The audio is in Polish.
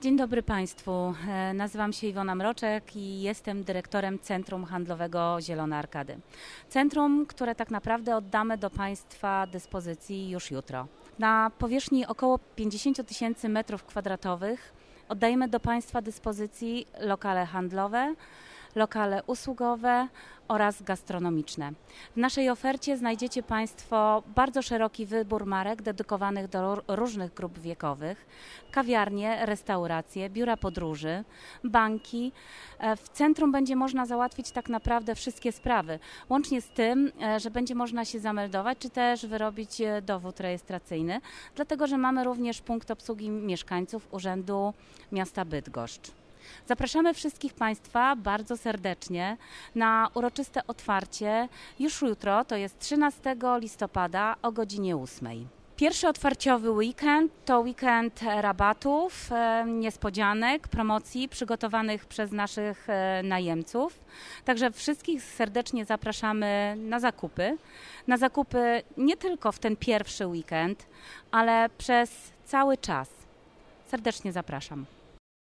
Dzień dobry Państwu. E, Nazywam się Iwona Mroczek i jestem dyrektorem Centrum Handlowego Zielone Arkady. Centrum, które tak naprawdę oddamy do Państwa dyspozycji już jutro. Na powierzchni około 50 tysięcy metrów kwadratowych oddajemy do Państwa dyspozycji lokale handlowe, lokale usługowe oraz gastronomiczne. W naszej ofercie znajdziecie Państwo bardzo szeroki wybór marek dedykowanych do ró- różnych grup wiekowych, kawiarnie, restauracje, biura podróży, banki. E, W centrum będzie można załatwić tak naprawdę wszystkie sprawy, łącznie z tym, e, że będzie można się zameldować, czy też wyrobić e, dowód rejestracyjny, dlatego że mamy również punkt obsługi mieszkańców Urzędu Miasta Bydgoszcz. Zapraszamy wszystkich Państwa bardzo serdecznie na uroczyste otwarcie już jutro, to jest 13 listopada o godzinie 8. Pierwszy otwarciowy weekend to weekend rabatów, e, niespodzianek, promocji przygotowanych przez naszych e, najemców. Także wszystkich serdecznie zapraszamy na zakupy. Na zakupy nie tylko w ten pierwszy weekend, ale przez cały czas. Serdecznie zapraszam.